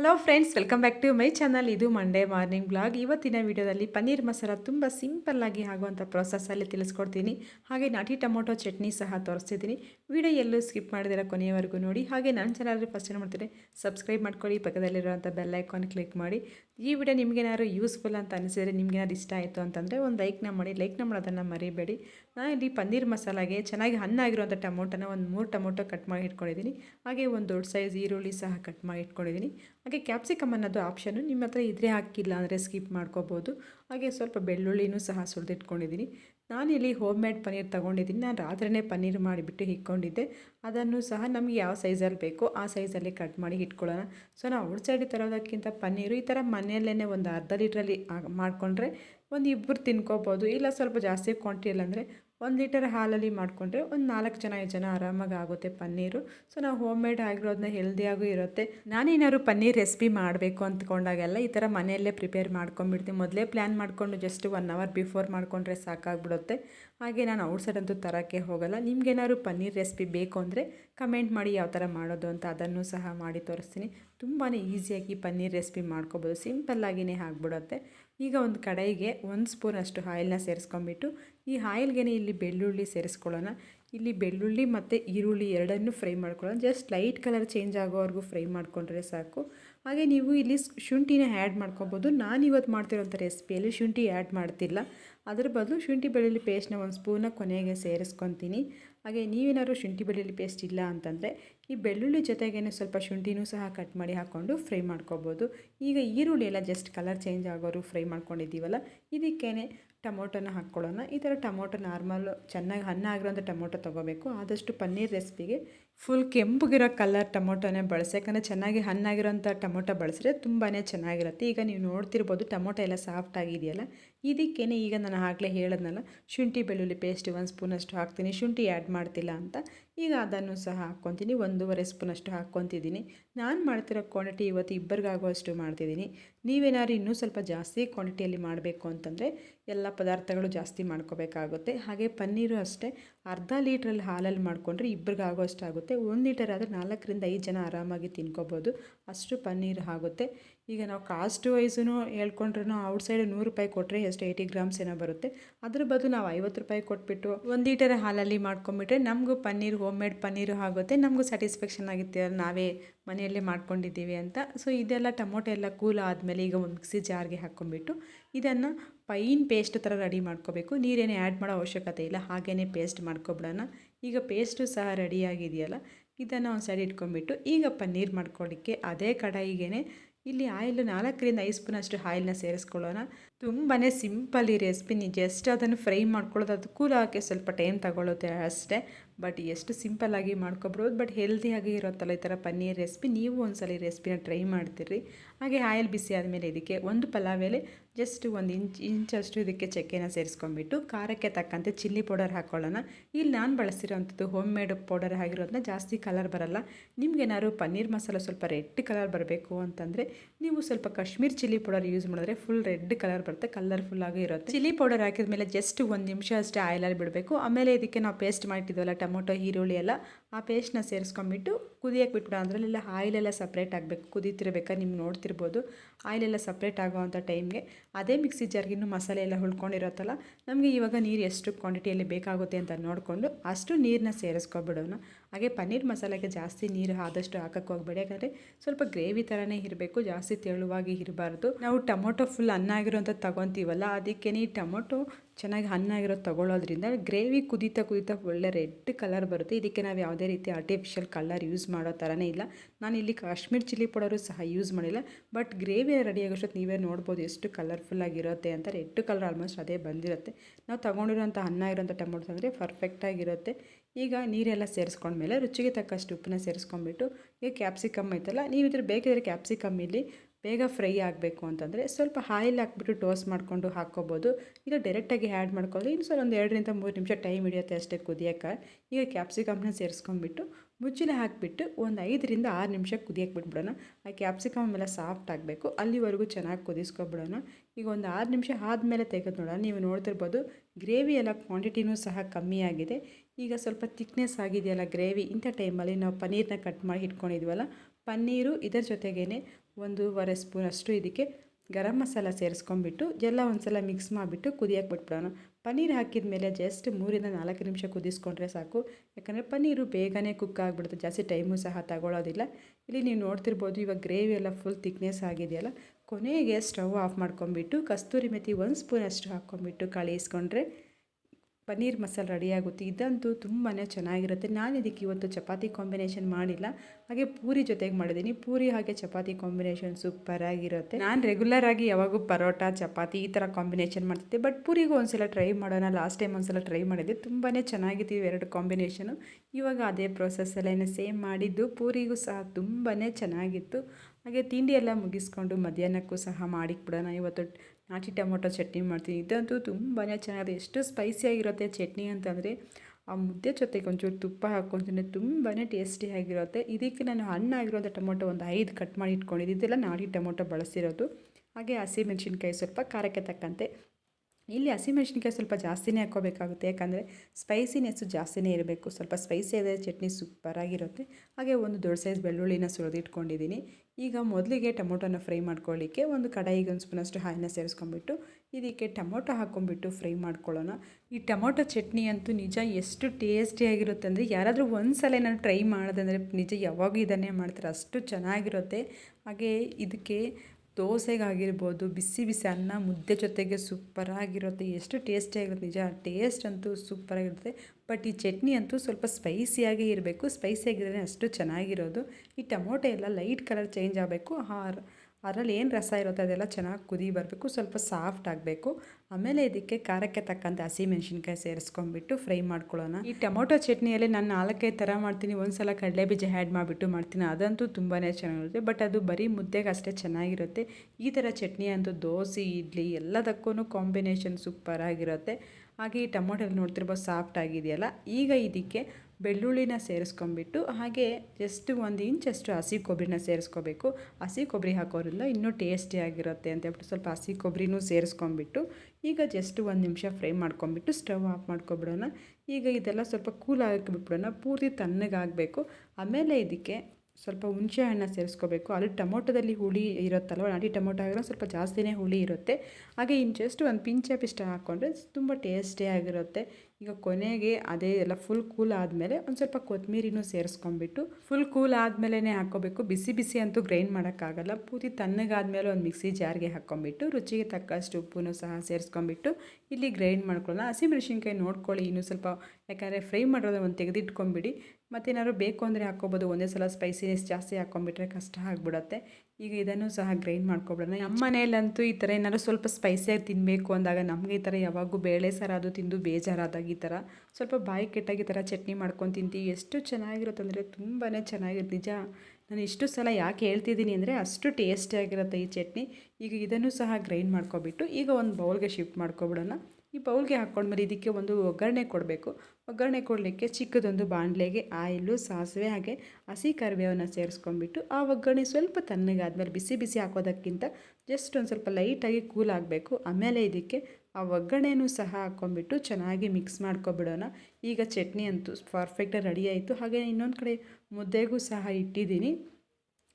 Hello friends welcome back to my channel ಇದು Monday morning blog ಇವತ್ತಿನ ವಿಡಿಯೋದಲ್ಲಿ ಪನ್ನೀರ್ ಮಸಾಲ ತುಂಬ ಸಿಂಪಲ್ಲಾಗಿ ಆಗುವಂಥ ಪ್ರೊಸೆಸ್ಸಲ್ಲಿ ತಿಳಿಸ್ಕೊಡ್ತೀನಿ. ಹಾಗೆ ನಾಟಿ ಟೊಮೊಟೊ ಚಟ್ನಿ ಸಹ ತೋರಿಸ್ತಿದ್ದೀನಿ. ವಿಡಿಯೋ ಎಲ್ಲೂ ಸ್ಕಿಪ್ ಮಾಡಿದಿರ ಕೊನೆಯವರೆಗೂ ನೋಡಿ. ಹಾಗೆ ನನ್ನ ಚಾನಲ್ ಫಸ್ಟ್ ಏನು ಮಾಡ್ತೀನಿ ಸಬ್ಸ್ಕ್ರೈಬ್ ಮಾಡ್ಕೊಳ್ಳಿ. ಪಕ್ಕದಲ್ಲಿರುವಂಥ ಬೆಲ್ ಐಕಾನ್ ಕ್ಲಿಕ್ ಮಾಡಿ. ಈ ವಿಡಿಯೋ ನಿಮಗೇನಾದ್ರು ಯೂಸ್ಫುಲ್ ಅಂತ ಅನಿಸಿದರೆ ನಿಮ್ಗೇನಾದ್ರು ಇಷ್ಟ ಆಯಿತು ಅಂತಂದರೆ ಒಂದು ಲೈಕ್ನ ಮಾಡಿ. ಲೈಕ್ನ ಮಾಡೋದನ್ನು ಮರಿಬೇಡಿ. ನಾನು ಇಲ್ಲಿ ಪನ್ನೀರ್ ಮಸಾಲಾಗೆ ಚೆನ್ನಾಗಿ ಹಣ್ಣಾಗಿರುವಂಥ ಟೊಮೊಟೊನ ಒಂದು ಮೂರು ಟೊಮೊಟೊ ಕಟ್ ಮಾಡಿ ಇಟ್ಕೊಂಡಿದ್ದೀನಿ. ಹಾಗೆ ಒಂದು ದೊಡ್ಡ ಸೈಜ್ ಈರುಳ್ಳಿ ಸಹ ಕಟ್ ಮಾಡಿ ಇಟ್ಕೊಂಡಿದ್ದೀನಿ. ಹಾಗೆ ಕ್ಯಾಪ್ಸಿಕಮ್ ಅನ್ನೋದು ಆಪ್ಷನ್ನು ನಿಮ್ಮ ಹತ್ರ ಇದ್ರೆ ಹಾಕಿಲ್ಲ ಅಂದರೆ ಸ್ಕಿಪ್ ಮಾಡ್ಕೋಬೋದು. ಹಾಗೆ ಸ್ವಲ್ಪ ಬೆಳ್ಳುಳ್ಳಿನೂ ಸಹ ಸುಲಿದಿಟ್ಕೊಂಡಿದ್ದೀನಿ ನಾನಿಲ್ಲಿ ಹೋಮ್ ಮೇಡ್ ಪನ್ನೀರ್ ತೊಗೊಂಡಿದ್ದೀನಿ. ನಾನು ರಾತ್ರಿನೇ ಪನ್ನೀರ್ ಮಾಡಿಬಿಟ್ಟು ಇಟ್ಕೊಂಡಿದ್ದೆ ಅದನ್ನು ಸಹ ನಮಗೆ ಯಾವ ಸೈಜಲ್ಲಿ ಬೇಕೋ ಆ ಸೈಜಲ್ಲಿ ಕಟ್ ಮಾಡಿ ಇಟ್ಕೊಳ್ಳೋಣ ಸೊ ನಾವು ಔಟ್ಸೈಡ್ ತರೋದಕ್ಕಿಂತ ಪನ್ನೀರು ಈ ಥರ ಮನೆಯಲ್ಲೇ ಒಂದು ಅರ್ಧ ಲೀಟ್ರಲ್ಲಿ ಮಾಡಿಕೊಂಡ್ರೆ ಒಂದು ಇಬ್ಬರು ತಿನ್ಕೋಬೋದು. ಇಲ್ಲ ಸ್ವಲ್ಪ ಜಾಸ್ತಿ ಕ್ವಾಂಟಿಟಿಯಲ್ಲಿ ಅಂದರೆ ಒಂದು ಲೀಟರ್ ಹಾಲಲ್ಲಿ ಮಾಡಿಕೊಂಡ್ರೆ ಒಂದು ನಾಲ್ಕು ಜನ, ಐದು ಜನ ಆರಾಮಾಗಿ ಆಗುತ್ತೆ ಪನ್ನೀರು. ಸೊ ನಾವು ಹೋಮ್ ಮೇಡ್ ಆಗಿರೋದನ್ನ ಹೆಲ್ದಿಯಾಗೂ ಇರುತ್ತೆ. ನಾನೇನಾದ್ರು ಪನ್ನೀರ್ ರೆಸಿಪಿ ಮಾಡಬೇಕು ಅಂದ್ಕೊಂಡಾಗೆಲ್ಲ ಈ ಥರ ಮನೆಯಲ್ಲೇ ಪ್ರಿಪೇರ್ ಮಾಡ್ಕೊಂಡ್ಬಿಡ್ತೀನಿ. ಮೊದಲೇ ಪ್ಲ್ಯಾನ್ ಮಾಡಿಕೊಂಡು ಜಸ್ಟ್ ಒನ್ ಅವರ್ ಬಿಫೋರ್ ಮಾಡಿಕೊಂಡ್ರೆ ಸಾಕಾಗ್ಬಿಡುತ್ತೆ. ಹಾಗೆ ನಾನು ಔಟ್ಸೈಡ್ ಅಂತೂ ತರೋಕ್ಕೆ ಹೋಗಲ್ಲ. ನಿಮ್ಗೇನಾದ್ರು ಪನ್ನೀರ್ ರೆಸಿಪಿ ಬೇಕು ಅಂದರೆ ಕಮೆಂಟ್ ಮಾಡಿ ಯಾವ ಥರ ಮಾಡೋದು ಅಂತ ಅದನ್ನು ಸಹ ಮಾಡಿ ತೋರಿಸ್ತೀನಿ. ತುಂಬಾ ಈಸಿಯಾಗಿ ಪನ್ನೀರ್ ರೆಸಿಪಿ ಮಾಡ್ಕೊಬೋದು. ಸಿಂಪಲ್ಲಾಗಿಯೇ ಆಗಿಬಿಡುತ್ತೆ. ಈಗ ಒಂದು ಕಡಾಯಿಗೆ ಒಂದು ಸ್ಪೂನ್ ಅಷ್ಟು ಆಯಿಲ್ನ ಸೇರಿಸ್ಕೊಂಬಿಟ್ಟು, ಈ ಆಯಿಲ್ಗೆ ಇಲ್ಲಿ ಬೆಳ್ಳುಳ್ಳಿ ಸೇರಿಸ್ಕೊಳ್ಳೋಣ. ಇಲ್ಲಿ ಬೆಳ್ಳುಳ್ಳಿ ಮತ್ತು ಈರುಳ್ಳಿ ಎರಡನ್ನೂ ಫ್ರೈ ಮಾಡ್ಕೊಳ್ಳೋಣ. ಜಸ್ಟ್ ಲೈಟ್ ಕಲರ್ ಚೇಂಜ್ ಆಗೋವರೆಗೂ ಫ್ರೈ ಮಾಡಿಕೊಂಡ್ರೆ ಸಾಕು. ಹಾಗೆ ನೀವು ಇಲ್ಲಿ ಶುಂಠಿನ ಆ್ಯಡ್ ಮಾಡ್ಕೊಬೋದು. ನಾನು ಇವತ್ತು ಮಾಡ್ತಿರೋಂಥ ರೆಸಿಪಿಯಲ್ಲಿ ಶುಂಠಿ ಆ್ಯಡ್ ಮಾಡ್ತಿಲ್ಲ. ಅದ್ರ ಬದಲು ಶುಂಠಿ ಬೆಳ್ಳುಳ್ಳಿ ಪೇಸ್ಟ್ನ ಒಂದು ಸ್ಪೂನ ಕೊನೆಗೆ ಸೇರಿಸ್ಕೊತೀನಿ. ಹಾಗೆ ನೀವೇನಾದ್ರು ಶುಂಠಿ ಬೆಳ್ಳುಳ್ಳಿ ಪೇಸ್ಟ್ ಇಲ್ಲ ಅಂತಂದರೆ ಈ ಬೆಳ್ಳುಳ್ಳಿ ಜೊತೆಗೇನೆ ಸ್ವಲ್ಪ ಶುಂಠಿನೂ ಸಹ ಕಟ್ ಮಾಡಿ ಹಾಕ್ಕೊಂಡು ಫ್ರೈ ಮಾಡ್ಕೋಬೋದು. ಈಗ ಈರುಳ್ಳಿ ಎಲ್ಲ ಜಸ್ಟ್ ಕಲರ್ ಚೇಂಜ್ ಆಗೋರು ಫ್ರೈ ಮಾಡ್ಕೊಂಡಿದ್ದೀವಲ್ಲ, ಇದಕ್ಕೇನೆ ಟೊಮೊಟೊನ ಹಾಕ್ಕೊಳ್ಳೋಣ. ಈ ಥರ ಟೊಮೊಟೊ ನಾರ್ಮಲ್ ಚೆನ್ನಾಗಿ ಹಣ್ಣಾಗಿರೋಂಥ ಟೊಮೊಟೊ ತೊಗೋಬೇಕು. ಆದಷ್ಟು ಪನ್ನೀರ್ ರೆಸಿಪಿಗೆ ಫುಲ್ ಕೆಂಪಗಿರೋ ಕಲರ್ ಟೊಮೊಟೊನೇ ಬಳಸಿ. ಯಾಕಂದರೆ ಚೆನ್ನಾಗಿ ಹಣ್ಣಾಗಿರೋಂಥ ಟೊಮೊಟೊ ಬಳಸಿದ್ರೆ ತುಂಬಾ ಚೆನ್ನಾಗಿರುತ್ತೆ. ಈಗ ನೀವು ನೋಡ್ತಿರ್ಬೋದು ಟೊಮೊಟೊ ಎಲ್ಲ ಸಾಫ್ಟ್ ಆಗಿದೆಯಲ್ಲ, ಇದಕ್ಕೇನೆ ಈಗ ನಾನು ಆಗಲೇ ಹೇಳೋದ್ನಲ್ಲ, ಶುಂಠಿ ಬೆಳ್ಳುಳ್ಳಿ ಪೇಸ್ಟ್ ಒಂದು ಸ್ಪೂನಷ್ಟು ಹಾಕ್ತೀನಿ. ಶುಂಠಿ ಆ್ಯಡ್ ಮಾಡ್ತಿಲ್ಲ ಅಂತ. ಈಗ ಅದನ್ನು ಸಹ ಹಾಕ್ಕೊತೀನಿ. ಒಂದೂವರೆ ಸ್ಪೂನಷ್ಟು ಹಾಕ್ಕೊತಿದ್ದೀನಿ. ನಾನು ಮಾಡ್ತಿರೋ ಕ್ವಾಂಟಿಟಿ ಇವತ್ತು ಇಬ್ಬರಿಗಾಗುವಷ್ಟು ಮಾಡ್ತಿದ್ದೀನಿ. ನೀವೇನಾದ್ರು ಇನ್ನೂ ಸ್ವಲ್ಪ ಜಾಸ್ತಿ ಕ್ವಾಂಟಿಟಿಯಲ್ಲಿ ಮಾಡಬೇಕು ಅಂತಂದರೆ ಎಲ್ಲ ಪದಾರ್ಥಗಳು ಜಾಸ್ತಿ ಮಾಡ್ಕೋಬೇಕಾಗುತ್ತೆ. ಹಾಗೆ ಪನ್ನೀರು ಅಷ್ಟೇ, ಅರ್ಧ ಲೀಟ್ರಲ್ಲಿ ಹಾಲಲ್ಲಿ ಮಾಡಿಕೊಂಡ್ರೆ ಇಬ್ಬರಿಗಾಗೋ ಅಷ್ಟು ಆಗುತ್ತೆ. ಒಂದು ಲೀಟರ್ ಆದರೆ ನಾಲ್ಕರಿಂದ ಐದು ಜನ ಆರಾಮಾಗಿ ತಿನ್ಕೋಬೋದು. ಅಷ್ಟು ಪನ್ನೀರು ಆಗುತ್ತೆ. ಈಗ ನಾವು ಕಾಸ್ಟ್ ವೈಸೂ ಹೇಳ್ಕೊಂಡ್ರೂ ಔಟ್ಸೈಡ್ ನೂರು ರೂಪಾಯಿ ಕೊಟ್ಟರೆ ಎಷ್ಟು ಏಯ್ಟಿ ಗ್ರಾಮ್ಸ್ ಏನೋ ಬರುತ್ತೆ. ಅದ್ರ ಬದಲು ನಾವು ಐವತ್ತು ರೂಪಾಯಿ ಕೊಟ್ಬಿಟ್ಟು ಒಂದು ಲೀಟರ್ ಹಾಲಲ್ಲಿ ಮಾಡ್ಕೊಂಬಿಟ್ರೆ ನಮಗೂ ಪನ್ನೀರ್ ಹೋಮ್ ಮೇಡ್ ಪನ್ನೀರು ಆಗುತ್ತೆ. ನಮಗೂ ಸ್ಯಾಟಿಸ್ಫ್ಯಾಕ್ಷನ್ ಆಗುತ್ತೆ. ನಾವೇ ಮನೆಯಲ್ಲೇ ಮಾಡ್ಕೊಂಡಿದ್ದೀವಿ ಅಂತ. ಸೊ ಇದೆಲ್ಲ ಟೊಮೊಟೊ ಎಲ್ಲ ಕೂಲ್ ಆದಮೇಲೆ ಈಗ ಒಂದು ಮಿಕ್ಸಿ ಜಾರ್ಗೆ ಹಾಕ್ಕೊಂಬಿಟ್ಟು ಇದನ್ನು ಫೈನ್ ಪೇಸ್ಟ್ ಥರ ರೆಡಿ ಮಾಡ್ಕೋಬೇಕು. ನೀರೇನೇ ಆ್ಯಡ್ ಮಾಡೋ ಅವಶ್ಯಕತೆ ಇಲ್ಲ. ಹಾಗೇ ಪೇಸ್ಟ್ ಮಾಡ್ಕೊಬಿಡೋಣ. ಈಗ ಪೇಸ್ಟು ಸಹ ರೆಡಿಯಾಗಿದೆಯಲ್ಲ ಇದನ್ನು ಒಂದು ಸೈಡ್ ಇಟ್ಕೊಂಡ್ಬಿಟ್ಟು ಈಗ ಪನ್ನೀರ್ ಮಾಡ್ಕೊಳ್ಳಿಕ್ಕೆ ಅದೇ ಕಡಾಯಿಗೆ ಇಲ್ಲಿ ಆಯಿಲು ನಾಲ್ಕರಿಂದ ಐದು ಸ್ಪೂನ್ ಅಷ್ಟು ಆಯಿಲ್ನ ಸೇರಿಸ್ಕೊಳ್ಳೋಣ. ತುಂಬಾ ಸಿಂಪಲ್ ಈ ರೆಸಿಪಿ. ನೀವು ಜಸ್ಟ್ ಅದನ್ನು ಫ್ರೈ ಮಾಡ್ಕೊಳ್ಳೋದು, ಅದು ಕೂಲ್ ಹಾಕಿ ಸ್ವಲ್ಪ ಟೈಮ್ ತಗೊಳ್ಳುತ್ತೆ ಅಷ್ಟೇ. ಬಟ್ ಎಷ್ಟು ಸಿಂಪಲ್ಲಾಗಿ ಮಾಡ್ಕೊಬೋದು. ಬಟ್ ಹೆಲ್ದಿಯಾಗಿ ಇರುತ್ತಲ್ಲ ಈ ಥರ ಪನ್ನೀರ್ ರೆಸಿಪಿ, ನೀವು ಒಂದ್ಸಲ ಈ ರೆಸಿಪಿನ ಟ್ರೈ ಮಾಡ್ತೀರಿ. ಹಾಗೆ ಆಯಿಲ್ ಬಿಸಿ ಆದಮೇಲೆ ಇದಕ್ಕೆ ಒಂದು ಪಲಾವ್ ಎಲೆ ಜಸ್ಟ್ ಒಂದು ಇಂಚ್, ಇಂಚಷ್ಟು ಇದಕ್ಕೆ ಚಕ್ಕೆನ ಸೇರಿಸ್ಕೊಂಡ್ಬಿಟ್ಟು ಖಾರಕ್ಕೆ ತಕ್ಕಂತೆ ಚಿಲ್ಲಿ ಪೌಡರ್ ಹಾಕ್ಕೊಳ್ಳೋಣ ಇಲ್ಲಿ ನಾನು ಬಳಸಿರೋವಂಥದ್ದು ಹೋಮ್ ಮೇಡ್ ಪೌಡರ್ ಆಗಿರೋದನ್ನ ಜಾಸ್ತಿ ಕಲರ್ ಬರಲ್ಲ. ನಿಮ್ಗೇನಾದ್ರು ಪನ್ನೀರ್ ಮಸಾಲ ಸ್ವಲ್ಪ ರೆಡ್ ಕಲರ್ ಬರಬೇಕು ಅಂತಂದರೆ ನೀವು ಸ್ವಲ್ಪ ಕಾಶ್ಮೀರ್ ಚಿಲ್ಲಿ ಪೌಡರ್ ಯೂಸ್ ಮಾಡಿದ್ರೆ ಫುಲ್ ರೆಡ್ ಕಲರ್ ಬರುತ್ತೆ ಕಲರ್ಫುಲ್ಲಾಗಿ ಇರುತ್ತೆ. ಚಿಲ್ಲಿ ಪೌಡರ್ ಹಾಕಿದ ಮೇಲೆ ಜಸ್ಟ್ ಒಂದು ನಿಮಿಷ ಅಷ್ಟೇ ಆಯಿಲಲ್ಲಿ ಬಿಡಬೇಕು. ಆಮೇಲೆ ಇದಕ್ಕೆ ನಾವು ಪೇಸ್ಟ್ ಮಾಡಿಟ್ಟಿದ್ವಲ್ಲ ಟೊಮೊಟೊ, ಈರುಳ್ಳಿ ಎಲ್ಲ ಆ ಪೇಸ್ಟ್ನ ಸೇರಿಸ್ಕೊಂಬಿಟ್ಟು ಕುದಿಯಕ್ಕೆ ಬಿಟ್ಬಿಡೋ. ಅದರಲ್ಲೆಲ್ಲ ಆಯಿಲೆಲ್ಲ ಸಪ್ರೇಟ್ ಆಗಬೇಕು. ಕುದೀತಿರ್ಬೇಕಾದ್ರೆ ನಿಮ್ಗೆ ನೋಡ್ತಿರ್ಬೋದು. ಆಯಿಲೆಲ್ಲ ಸಪ್ರೇಟ್ ಆಗೋವಂಥ ಟೈಮ್ಗೆ ಅದೇ ಮಿಕ್ಸಿ ಜಾರ್ಗಿನ್ನು ಮಸಾಲೆ ಎಲ್ಲ ಹುಳ್ಕೊಂಡಿರತ್ತಲ್ಲ, ನಮಗೆ ಇವಾಗ ನೀರು ಎಷ್ಟು ಕ್ವಾಂಟಿಟಿಯಲ್ಲಿ ಬೇಕಾಗುತ್ತೆ ಅಂತ ನೋಡಿಕೊಂಡು ಅಷ್ಟು ನೀರನ್ನ ಸೇರಿಸ್ಕೊಬಿಡೋಣ. ಹಾಗೆ ಪನ್ನೀರ್ ಮಸಾಲೆಗೆ ಜಾಸ್ತಿ ನೀರು ಆದಷ್ಟು ಹಾಕಕ್ಕೆ ಹೋಗಬೇಡಿ. ಯಾಕಂದರೆ ಸ್ವಲ್ಪ ಗ್ರೇವಿ ಥರನೇ ಇರಬೇಕು, ಜಾಸ್ತಿ ತೆಳುವಾಗಿ ಇರಬಾರ್ದು. ನಾವು ಟೊಮೊಟೊ ಫುಲ್ ಅನ್ನ ಆಗಿರೋಂಥದ್ದು ತಗೊತೀವಲ್ಲ ಅದಕ್ಕೇ ಟೊಮೊಟೊ ಚೆನ್ನಾಗಿ ಹಣ್ಣಾಗಿರೋದು ತೊಗೊಳ್ಳೋದ್ರಿಂದ ಗ್ರೇವಿ ಕುದೀತಾ ಕುದೀತಾ ಒಳ್ಳೆ ರೆಡ್ ಕಲರ್ ಬರುತ್ತೆ. ಇದಕ್ಕೆ ನಾವು ಯಾವುದೇ ರೀತಿ ಆರ್ಟಿಫಿಷಿಯಲ್ ಕಲರ್ ಯೂಸ್ ಮಾಡೋ ಥರನೇ ಇಲ್ಲ. ನಾನು ಇಲ್ಲಿ ಕಾಶ್ಮೀರ್ ಚಿಲ್ಲಿ ಪೌಡರು ಸಹ ಯೂಸ್ ಮಾಡಿಲ್ಲ. ಬಟ್ ಗ್ರೇವಿ ರೆಡಿ ಆಗೋಷ್ಟೊತ್ತು ನೀವೇ ನೋಡ್ಬೋದು ಎಷ್ಟು ಕಲರ್ಫುಲ್ಲಾಗಿರುತ್ತೆ ಅಂತ. ರೆಡ್ ಕಲರ್ ಆಲ್ಮೋಸ್ಟ್ ಅದೇ ಬಂದಿರುತ್ತೆ. ನಾವು ತೊಗೊಂಡಿರೋಂಥ ಅನ್ನ ಇರೋಂಥ ಟೊಮೊಟೊ ಅಂದರೆ ಪರ್ಫೆಕ್ಟಾಗಿರುತ್ತೆ ಈಗ ನೀರೆಲ್ಲ ಸೇರಿಸ್ಕೊಂಡ್ಮೇಲೆ ರುಚಿಗೆ ತಕ್ಕಷ್ಟು ಉಪ್ಪನ್ನ ಸೇರಿಸ್ಕೊಂಡ್ಬಿಟ್ಟು, ಈಗ ಕ್ಯಾಪ್ಸಿಕಮ್ ಐತಲ್ಲ ನೀವು ಇದ್ರ ಬೇಕಿದ್ರೆ ಕ್ಯಾಪ್ಸಿಕಮ್ ಇಲ್ಲಿ ಬೇಗ ಫ್ರೈ ಆಗಬೇಕು ಅಂತಂದರೆ ಸ್ವಲ್ಪ ಆಯಿಲ್ ಹಾಕ್ಬಿಟ್ಟು ಟೋಸ್ಟ್ ಮಾಡಿಕೊಂಡು ಹಾಕ್ಕೋಬೋದು. ಈಗ ಡೈರೆಕ್ಟಾಗಿ ಆ್ಯಡ್ ಮಾಡ್ಕೊಳ್ಳಿ ಇನ್ನು ಸ್ವಲ್ಪ ಒಂದು ಎರಡರಿಂದ ಮೂರು ನಿಮಿಷ ಟೈಮ್ ಹಿಡಿಯುತ್ತೆ ಅಷ್ಟೇ ಕುದಿಯೋಕ್ಕೆ. ಈಗ ಕ್ಯಾಪ್ಸಿಕಮ್ನ ಸೇರಿಸ್ಕೊಂಡ್ಬಿಟ್ಟು ಮುಚ್ಚಿಲೇ ಹಾಕಿಬಿಟ್ಟು ಒಂದು ಐದರಿಂದ ಆರು ನಿಮಿಷ ಕುದಿಯಕ್ಕೆ ಬಿಟ್ಬಿಡೋಣ. ಆ ಕ್ಯಾಪ್ಸಿಕಮ್ ಎಲ್ಲ ಸಾಫ್ಟ್ ಆಗಬೇಕು. ಅಲ್ಲಿವರೆಗೂ ಚೆನ್ನಾಗಿ ಕುದಿಸ್ಕೊಬಿಡೋಣ. ಈಗ ಒಂದು ಆರು ನಿಮಿಷ ಆದಮೇಲೆ ತೆಗೆದು ನೋಡೋಣ. ನೀವು ನೋಡ್ತಿರ್ಬೋದು ಗ್ರೇವಿ ಎಲ್ಲ ಕ್ವಾಂಟಿಟಿನೂ ಸಹ ಕಮ್ಮಿ ಆಗಿದೆ. ಈಗ ಸ್ವಲ್ಪ ತಿಕ್ನೆಸ್ ಆಗಿದೆಯಲ್ಲ ಗ್ರೇವಿ ಇಂಥ ಟೈಮಲ್ಲಿ ನಾವು ಪನ್ನೀರ್ನ ಕಟ್ ಮಾಡಿ ಇಟ್ಕೊಂಡಿದ್ವಲ್ಲ ಪನ್ನೀರು ಇದರ ಜೊತೆಗೇ ಒಂದೂವರೆ ಸ್ಪೂನಷ್ಟು ಇದಕ್ಕೆ ಗರಂ ಮಸಾಲ ಸೇರಿಸ್ಕೊಂಬಿಟ್ಟು ಎಲ್ಲ ಒಂದು ಸಲ ಮಿಕ್ಸ್ ಮಾಡಿಬಿಟ್ಟು ಕುದಿಯೋಕೆ ಬಿಟ್ಬಿಡೋಣ. ಪನ್ನೀರ್ ಹಾಕಿದ ಮೇಲೆ ಜಸ್ಟ್ ಮೂರಿಂದ ನಾಲ್ಕು ನಿಮಿಷ ಕುದಿಸ್ಕೊಂಡ್ರೆ ಸಾಕು. ಯಾಕಂದರೆ ಪನ್ನೀರು ಬೇಗನೆ ಕುಕ್ ಆಗಿಬಿಡುತ್ತೆ. ಜಾಸ್ತಿ ಟೈಮು ಸಹ ತಗೊಳ್ಳೋದಿಲ್ಲ ಇಲ್ಲಿ ನೀವು ನೋಡ್ತಿರ್ಬೋದು ಇವಾಗ ಗ್ರೇವಿ ಎಲ್ಲ ಫುಲ್ ತಿಕ್ನೆಸ್ ಆಗಿದೆಯಲ್ಲ. ಕೊನೆಗೆ ಸ್ಟವ್ ಆಫ್ ಮಾಡ್ಕೊಂಬಿಟ್ಟು ಕಸ್ತೂರಿ ಮೆಥಿ ಒಂದು ಸ್ಪೂನಷ್ಟು ಹಾಕ್ಕೊಂಬಿಟ್ಟು ಕಳಿಸ್ಕೊಂಡ್ರೆ ಪನ್ನೀರ್ ಮಸಾಲ ರೆಡಿಯಾಗುತ್ತೆ. ಇದಂತೂ ತುಂಬಾ ಚೆನ್ನಾಗಿರುತ್ತೆ. ನಾನು ಇದಕ್ಕೆ ಇವತ್ತು ಚಪಾತಿ ಕಾಂಬಿನೇಷನ್ ಮಾಡಿಲ್ಲ. ಹಾಗೆ ಪೂರಿ ಜೊತೆಗೆ ಮಾಡಿದ್ದೀನಿ. ಪೂರಿ ಹಾಗೆ ಚಪಾತಿ ಕಾಂಬಿನೇಷನ್ ಸೂಪರಾಗಿರುತ್ತೆ ನಾನು ರೆಗ್ಯುಲರ್ ಆಗಿ ಯಾವಾಗೂ ಪರೋಟ, ಚಪಾತಿ ಈ ಥರ ಕಾಂಬಿನೇಷನ್ ಮಾಡ್ತಿದ್ದೆ. ಬಟ್ ಪೂರಿಗೂ ಒಂದ್ಸಲ ಟ್ರೈ ಮಾಡೋಣ. ಲಾಸ್ಟ್ ಟೈಮ್ ಒಂದ್ಸಲ ಟ್ರೈ ಮಾಡಿದ್ದೆ. ತುಂಬಾ ಚೆನ್ನಾಗಿತ್ತು ಎರಡು ಕಾಂಬಿನೇಷನು. ಇವಾಗ ಅದೇ ಪ್ರೊಸೆಸ್ಸಲ್ಲೇ ಸೇಮ್ ಮಾಡಿದ್ದು. ಪೂರಿಗೂ ಸಹ ತುಂಬಾ ಚೆನ್ನಾಗಿತ್ತು. ಹಾಗೆ ತಿಂಡಿ ಎಲ್ಲ ಮುಗಿಸ್ಕೊಂಡು ಮಧ್ಯಾಹ್ನಕ್ಕೂ ಸಹ ಮಾಡಿಕ್ಬಿಡೋಣ ಇವತ್ತು ನಾಟಿ ಟೊಮೊಟೊ ಚಟ್ನಿ ಮಾಡ್ತೀನಿ. ಇದಂತೂ ತುಂಬಾ ಚೆನ್ನಾಗಿದೆ. ಎಷ್ಟು ಸ್ಪೈಸಿಯಾಗಿರುತ್ತೆ ಚಟ್ನಿ ಅಂತಂದರೆ ಆ ಮುದ್ದೆ ಜೊತೆಗೆ ಒಂಚೂರು ತುಪ್ಪ ಹಾಕ್ಕೊಂತೀನಿ ತುಂಬಾ ಟೇಸ್ಟಿಯಾಗಿರುತ್ತೆ ಇದಕ್ಕೆ ನಾನು ಹಣ್ಣಾಗಿರೋಂಥ ಟೊಮೊಟೊ ಒಂದು ಐದು ಕಟ್ ಮಾಡಿ ಇಟ್ಕೊಂಡಿದ್ದು. ಇದೆಲ್ಲ ನಾಟಿ ಟೊಮೊಟೊ ಬಳಸಿರೋದು. ಹಾಗೆ ಹಸಿಮೆಣ್ಸಿನ್ಕಾಯಿ ಸ್ವಲ್ಪ ಖಾರಕ್ಕೆ ತಕ್ಕಂತೆ. ಇಲ್ಲಿ ಹಸಿಮೆಣ್ಸಿನ್ಕಾಯಿ ಸ್ವಲ್ಪ ಜಾಸ್ತಿನೇ ಹಾಕೋಬೇಕಾಗುತ್ತೆ ಯಾಕಂದರೆ ಸ್ಪೈಸಿನೆಸ್ಸು ಜಾಸ್ತಿನೇ ಇರಬೇಕು. ಸ್ವಲ್ಪ ಸ್ಪೈಸಿ ಆದರೆ ಚಟ್ನಿ ಸೂಪರಾಗಿರುತ್ತೆ ಹಾಗೆ ಒಂದು ದೊಡ್ಡ ಸೈಜ್ ಬೆಳ್ಳುಳ್ಳಿನ ಸುರಿದಿಟ್ಕೊಂಡಿದ್ದೀನಿ. ಈಗ ಮೊದಲಿಗೆ ಟೊಮೊಟೊನ ಫ್ರೈ ಮಾಡ್ಕೊಳ್ಳಿಕ್ಕೆ ಒಂದು ಕಡಾಯಿಗೆ ಒಂದು ಸ್ಪೂನಷ್ಟು ಹಾಯನ್ನ ಸೇರಿಸ್ಕೊಂಡ್ಬಿಟ್ಟು ಇದಕ್ಕೆ ಟೊಮೊಟೊ ಹಾಕ್ಕೊಂಬಿಟ್ಟು ಫ್ರೈ ಮಾಡ್ಕೊಳ್ಳೋಣ. ಈ ಟೊಮೊಟೊ ಚಟ್ನಿ ಅಂತೂ ನಿಜ ಎಷ್ಟು ಟೇಸ್ಟಿಯಾಗಿರುತ್ತೆ ಅಂದರೆ ಯಾರಾದರೂ ಒಂದು ಸಲ ನಾನು ಟ್ರೈ ಮಾಡೋದಂದರೆ ನಿಜ ಯಾವಾಗೂ ಇದನ್ನೇ ಮಾಡ್ತಾರೆ. ಅಷ್ಟು ಚೆನ್ನಾಗಿರುತ್ತೆ. ಹಾಗೆ ಇದಕ್ಕೆ ದೋಸೆಗಾಗಿರ್ಬೋದು, ಬಿಸಿ ಬಿಸಿ ಅನ್ನ, ಮುದ್ದೆ ಜೊತೆಗೆ ಸೂಪರಾಗಿರುತ್ತೆ. ಎಷ್ಟು ಟೇಸ್ಟಿಯಾಗಿರುತ್ತೆ ನಿಜ, ಟೇಸ್ಟ್ ಅಂತೂ ಸೂಪರಾಗಿರುತ್ತೆ. ಬಟ್ ಈ ಚಟ್ನಿ ಅಂತೂ ಸ್ವಲ್ಪ ಸ್ಪೈಸಿಯಾಗೇ ಇರಬೇಕು. ಸ್ಪೈಸಿಯಾಗಿದ್ರೆ ಅಷ್ಟು ಚೆನ್ನಾಗಿರೋದು. ಈ ಟೊಮೊಟೊ ಎಲ್ಲ ಲೈಟ್ ಕಲರ್ ಚೇಂಜ್ ಆಗಬೇಕು. ಅದರಲ್ಲಿ ಏನು ರಸ ಇರುತ್ತೆ ಅದೆಲ್ಲ ಚೆನ್ನಾಗಿ ಕುದಿ ಬರಬೇಕು, ಸ್ವಲ್ಪ ಸಾಫ್ಟ್ ಆಗಬೇಕು. ಆಮೇಲೆ ಇದಕ್ಕೆ ಖಾರಕ್ಕೆ ತಕ್ಕಂತೆ ಹಸಿಮೆಣ್ಸಿನ್ಕಾಯಿ ಸೇರಿಸ್ಕೊಂಡ್ಬಿಟ್ಟು ಫ್ರೈ ಮಾಡ್ಕೊಳ್ಳೋಣ. ಈ ಟೊಮೊಟೊ ಚಟ್ನಿಯಲ್ಲಿ ನಾನು ನಾಲ್ಕೈದು ಥರ ಮಾಡ್ತೀನಿ ಒಂದು ಸಲ ಕಡಲೆ ಬೀಜ ಆ್ಯಡ್ ಮಾಡಿಬಿಟ್ಟು ಮಾಡ್ತೀನಿ. ಅದಂತೂ ತುಂಬಾ ಚೆನ್ನಾಗಿರುತ್ತೆ ಬಟ್ ಅದು ಬರೀ ಮುದ್ದೆಗೆ ಅಷ್ಟೇ ಚೆನ್ನಾಗಿರುತ್ತೆ. ಈ ಥರ ಚಟ್ನಿ ಅಂತೂ ದೋಸೆ, ಇಡ್ಲಿ ಎಲ್ಲದಕ್ಕೂ ಕಾಂಬಿನೇಷನ್ ಸೂಪರಾಗಿರುತ್ತೆ ಹಾಗೆ ಈ ಟೊಮೊಟೊ ನೋಡ್ತಿರ್ಬೋದು ಸಾಫ್ಟ್ ಆಗಿದೆಯಲ್ಲ, ಈಗ ಇದಕ್ಕೆ ಬೆಳ್ಳುಳ್ಳಿನ ಸೇರಿಸ್ಕೊಂಬಿಟ್ಟು ಹಾಗೆ ಜಸ್ಟ್ ಒಂದು ಇಂಚಷ್ಟು ಹಸಿ ಕೊಬ್ಬರಿನ ಸೇರಿಸ್ಕೋಬೇಕು. ಹಸಿ ಕೊಬ್ಬರಿ ಹಾಕೋದ್ರಿಂದ ಇನ್ನೂ ಟೇಸ್ಟಿಯಾಗಿರುತ್ತೆ ಅಂತ ಹೇಳ್ಬಿಟ್ಟು ಸ್ವಲ್ಪ ಹಸಿ ಕೊಬ್ಬರಿನೂ ಸೇರಿಸ್ಕೊಂಬಿಟ್ಟು ಈಗ ಜಸ್ಟ್ ಒಂದು ನಿಮಿಷ ಫ್ರೈ ಮಾಡ್ಕೊಂಬಿಟ್ಟು ಸ್ಟವ್ ಆಫ್ ಮಾಡ್ಕೊಬಿಡೋಣ. ಈಗ ಇದೆಲ್ಲ ಸ್ವಲ್ಪ ಕೂಲ್ ಆಗಿಬಿಟ್ಬಿಡೋಣ, ಪೂರ್ತಿ ತಣ್ಣಗಾಗಬೇಕು. ಆಮೇಲೆ ಇದಕ್ಕೆ ಸ್ವಲ್ಪ ಹುಣಸೆ ಹಣ್ಣು ಸೇರಿಸ್ಕೋಬೇಕು. ಅಲ್ಲಿ ಟೊಮೊಟೊದಲ್ಲಿ ಹುಳಿ ಇರುತ್ತಲ್ವ, ನಾಟಿ ಟೊಮೊಟೊ ಆಗಿರೋ ಸ್ವಲ್ಪ ಜಾಸ್ತಿನೇ ಹುಳಿ ಇರುತ್ತೆ. ಹಾಗೆ ಇನ್ನು ಜಸ್ಟ್ ಒಂದು ಪಿಂಚ ಪಿಷ್ಟ ಹಾಕ್ಕೊಂಡ್ರೆ ತುಂಬ ಟೇಸ್ಟಿಯಾಗಿರುತ್ತೆ ಈಗ ಕೊನೆಗೆ ಅದೇ ಎಲ್ಲ ಫುಲ್ ಕೂಲ್ ಆದಮೇಲೆ ಒಂದು ಸ್ವಲ್ಪ ಕೊತ್ತಂಬರಿನೂ ಸೇರಿಸ್ಕೊಂಬಿಟ್ಟು ಫುಲ್ ಕೂಲ್ ಆದಮೇಲೆ ಹಾಕ್ಕೋಬೇಕು. ಬಿಸಿ ಬಿಸಿ ಅಂತೂ ಗ್ರೈಂಡ್ ಮಾಡೋಕ್ಕಾಗಲ್ಲ. ಪೂರ್ತಿ ತಣ್ಣಗಾದ್ಮೇಲೆ ಒಂದು ಮಿಕ್ಸಿ ಜಾರ್ಗೆ ಹಾಕ್ಕೊಂಬಿಟ್ಟು ರುಚಿಗೆ ತಕ್ಕಷ್ಟು ಉಪ್ಪನ್ನು ಸಹ ಸೇರಿಸ್ಕೊಂಬಿಟ್ಟು ಇಲ್ಲಿ ಗ್ರೈಂಡ್ ಮಾಡ್ಕೊಳ್ಳೋಣ. ಹಸಿಮೆಣಸಿನ್ಕಾಯಿ ನೋಡ್ಕೊಳ್ಳಿ, ಇನ್ನೂ ಸ್ವಲ್ಪ ಯಾಕಂದರೆ ಫ್ರೈ ಮಾಡೋದು ಒಂದು ತೆಗೆದಿಟ್ಕೊಂಬಿಡಿ ಮತ್ತೇನಾದ್ರು ಬೇಕು ಅಂದರೆ ಹಾಕ್ಕೊಬೋದು. ಒಂದೇ ಸಲ ಸ್ಪೈಸಿನೆಸ್ ಜಾಸ್ತಿ ಹಾಕ್ಕೊಂಬಿಟ್ರೆ ಕಷ್ಟ ಆಗ್ಬಿಡತ್ತೆ. ಈಗ ಇದನ್ನು ಸಹ ಗ್ರೈಂಡ್ ಮಾಡ್ಕೊಬಿಡೋಣ. ನಮ್ಮ ಮನೆಯಲ್ಲಂತೂ ಈ ಥರ ಏನಾದ್ರು ಸ್ವಲ್ಪ ಸ್ಪೈಸಿಯಾಗಿ ತಿನ್ನಬೇಕು ಅಂದಾಗ ನಮಗೆ ಈ ಥರ ಯಾವಾಗೂ ಬೇಳೆ ಸಾರು ಅದು ತಿಂದು ಬೇಜಾರಾದಾಗ ಈ ಥರ ಸ್ವಲ್ಪ ಬಾಯಿ ಕೆಟ್ಟಾಗಿ ಈ ಥರ ಚಟ್ನಿ ಮಾಡ್ಕೊಂಡು ತಿಂತೀವಿ. ಎಷ್ಟು ಚೆನ್ನಾಗಿರುತ್ತೆ ಅಂದರೆ ತುಂಬಾ ಚೆನ್ನಾಗಿರುತ್ತೆ. ನಿಜ, ನಾನು ಇಷ್ಟು ಸಲ ಯಾಕೆ ಹೇಳ್ತಿದ್ದೀನಿ ಅಂದರೆ ಅಷ್ಟು ಟೇಸ್ಟಿಯಾಗಿರುತ್ತೆ ಈ ಚಟ್ನಿ. ಈಗ ಇದನ್ನು ಸಹ ಗ್ರೈಂಡ್ ಮಾಡ್ಕೊಬಿಟ್ಟು ಈಗ ಒಂದು ಬೌಲ್ಗೆ ಶಿಫ್ಟ್ ಮಾಡ್ಕೊಬಿಡೋಣ. ಈ ಬೌಲ್ಗೆ ಹಾಕ್ಕೊಂಡ್ಮೇಲೆ ಇದಕ್ಕೆ ಒಂದು ಒಗ್ಗರಣೆ ಕೊಡಬೇಕು. ಒಗ್ಗರಣೆ ಕೊಡಲಿಕ್ಕೆ ಚಿಕ್ಕದೊಂದು ಬಾಣಲೆಗೆ ಆಯಿಲು, ಸಾಸಿವೆ ಹಾಗೆ ಹಸಿ ಕರಿಬೇವನ್ನು ಸೇರಿಸ್ಕೊಂಡ್ಬಿಟ್ಟು ಆ ಒಗ್ಗರಣೆ ಸ್ವಲ್ಪ ತಣ್ಣಗಾದ್ಮೇಲೆ ಬಿಸಿ ಬಿಸಿ ಹಾಕೋದಕ್ಕಿಂತ ಜಸ್ಟ್ ಒಂದು ಸ್ವಲ್ಪ ಲೈಟಾಗಿ ಕೂಲ್ ಆಗಬೇಕು. ಆಮೇಲೆ ಇದಕ್ಕೆ ಆ ಒಗ್ಗರಣೆನೂ ಸಹ ಹಾಕ್ಕೊಂಡ್ಬಿಟ್ಟು ಚೆನ್ನಾಗಿ ಮಿಕ್ಸ್ ಮಾಡ್ಕೊಬಿಡೋಣ. ಈಗ ಚಟ್ನಿ ಅಂತೂ ಪರ್ಫೆಕ್ಟಾಗಿ ರೆಡಿ ಆಯಿತು. ಹಾಗೆ ಇನ್ನೊಂದು ಕಡೆ ಮುದ್ದೆಗೂ ಸಹ ಇಟ್ಟಿದ್ದೀನಿ.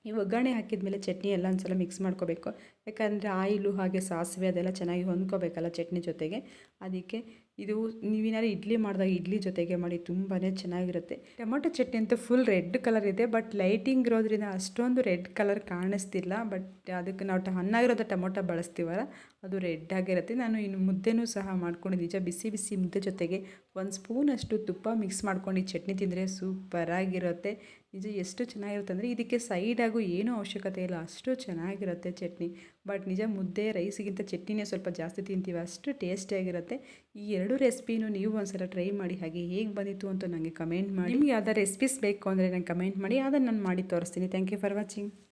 ಈ ಒಗ್ಗರಣೆ ಹಾಕಿದ ಮೇಲೆ ಚಟ್ನಿ ಎಲ್ಲ ಒಂದು ಸಲ ಮಿಕ್ಸ್ ಮಾಡ್ಕೋಬೇಕು. ಯಾಕಂದರೆ ಆಯಿಲು ಹಾಗೆ ಸಾಸಿವೆ ಅದೆಲ್ಲ ಚೆನ್ನಾಗಿ ಹೊಂದ್ಕೋಬೇಕಲ್ಲ ಚಟ್ನಿ ಜೊತೆಗೆ. ಅದಕ್ಕೆ ಇದು ನೀವೇನಾದ್ರು ಇಡ್ಲಿ ಮಾಡಿದಾಗ ಇಡ್ಲಿ ಜೊತೆಗೆ ಮಾಡಿ ತುಂಬಾ ಚೆನ್ನಾಗಿರುತ್ತೆ. ಟೊಮೊಟೊ ಚಟ್ನಿ ಅಂತೂ ಫುಲ್ ರೆಡ್ ಕಲರ್ ಇದೆ ಬಟ್ ಲೈಟಿಂಗ್ ಇರೋದ್ರಿಂದ ಅಷ್ಟೊಂದು ರೆಡ್ ಕಲರ್ ಕಾಣಿಸ್ತಿಲ್ಲ. ಬಟ್ ಅದಕ್ಕೆ ನಾವು ಹಣ್ಣಾಗಿರೋದು ಟೊಮೊಟೊ ಬಳಸ್ತೀವಲ್ಲ ಅದು ರೆಡ್ ಆಗಿರುತ್ತೆ. ನಾನು ಇನ್ನು ಮುದ್ದೆನೂ ಸಹ ಮಾಡ್ಕೊಂಡು ನಿಜ ಬಿಸಿ ಬಿಸಿ ಮುದ್ದೆ ಜೊತೆಗೆ ಒಂದು ಸ್ಪೂನಷ್ಟು ತುಪ್ಪ ಮಿಕ್ಸ್ ಮಾಡ್ಕೊಂಡು ಈ ಚಟ್ನಿ ತಿಂದರೆ ಸೂಪರಾಗಿರುತ್ತೆ ನಿಜ ಎಷ್ಟು ಚೆನ್ನಾಗಿರುತ್ತೆ ಅಂದರೆ ಇದಕ್ಕೆ ಸೈಡಾಗೂ ಏನೂ ಅವಶ್ಯಕತೆ ಇಲ್ಲ. ಅಷ್ಟು ಚೆನ್ನಾಗಿರುತ್ತೆ ಚಟ್ನಿ. ಬಟ್ ನಿಜ ಮುದ್ದೆ ರೈಸಿಗಿಂತ ಚಟ್ನಿನೇ ಸ್ವಲ್ಪ ಜಾಸ್ತಿ ತಿಂತೀವಿ. ಅಷ್ಟು ಟೇಸ್ಟಿಯಾಗಿರುತ್ತೆ ಈ ಎರಡು ರೆಸಿಪಿನೂ ನೀವು ಒಂದ್ಸಲ ಟ್ರೈ ಮಾಡಿ ಹಾಗೆ ಹೇಗೆ ಬಂದಿತ್ತು ಅಂತ ನನಗೆ ಕಮೆಂಟ್ ಮಾಡಿ. ನಿಮಗೆ ಯಾವ್ದಾರು ರೆಸಿಪೀಸ್ ಬೇಕು ಅಂದರೆ ನಂಗೆ ಕಮೆಂಟ್ ಮಾಡಿ. ಅದನ್ನು ನಾನು ಮಾಡಿ ತೋರಿಸ್ತೀನಿ. Thank you for watching